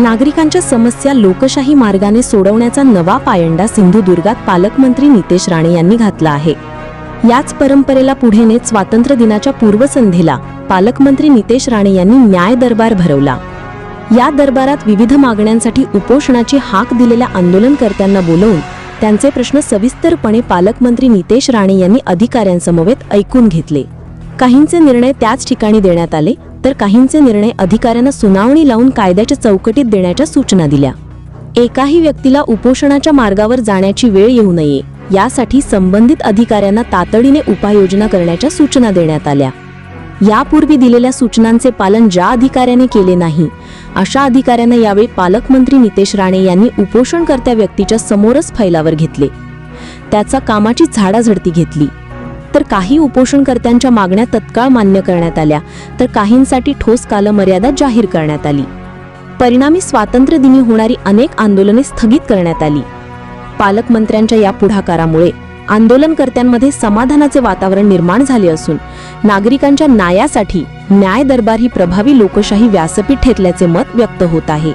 नागरिकांच्या समस्या लोकशाही मार्गाने सोडवण्याचा नवा पायंडा सिंधुदुर्गात पालकमंत्री नितेश राणे यांनी घातला आहे. याच परंपरेला पुढे नेत स्वातंत्र्य दिनाच्या पूर्वसंध्येला पालकमंत्री नितेश राणे यांनी न्याय दरबार भरवला. या दरबारात विविध मागण्यांसाठी उपोषणाची हाक दिलेल्या आंदोलनकर्त्यांना बोलवून त्यांचे प्रश्न सविस्तरपणे पालकमंत्री नितेश राणे यांनी अधिकाऱ्यांसमवेत ऐकून घेतले. काहींचे निर्णय त्याच ठिकाणी देण्यात आले तर काहींचे निर्णय अधिकाऱ्यांना सुनावणी लावून कायद्याच्या चौकटीत देण्याच्या सूचना दिल्या. एकाही व्यक्तीला उपोषणाच्या मार्गावर जाण्याची वेळ येऊ नये यासाठी संबंधित अधिकाऱ्यांना तातडीने उपाययोजना करण्याच्या सूचना देण्यात आल्या. यापूर्वी दिलेल्या सूचनांचे पालन ज्या अधिकाऱ्याने केले नाही अशा अधिकाऱ्यांना यावेळी पालकमंत्री नितेश राणे यांनी उपोषणकर्त्या व्यक्तीच्या समोरच फैलावर घेतले. त्याचा कामाची झाडाझडती घेतली. तर काही उपोषणकर्त्यांच्या मागण्या तत्काळ मान्य करण्यात आल्या. तर काहींसाठी ठोस कालमर्यादा जाहीर करण्यात आली. परिणामी स्वातंत्र्य दिनी होणारी अनेक आंदोलने स्थगित करण्यात आली. पालकमंत्र्यांच्या या पुढाकारामुळे आंदोलनकर्त्यांमध्ये समाधानाचे वातावरण निर्माण झाले असून नागरिकांच्या न्यायासाठी न्याय दरबार ही प्रभावी लोकशाही व्यासपीठ ठेतल्याचे मत व्यक्त होत आहे.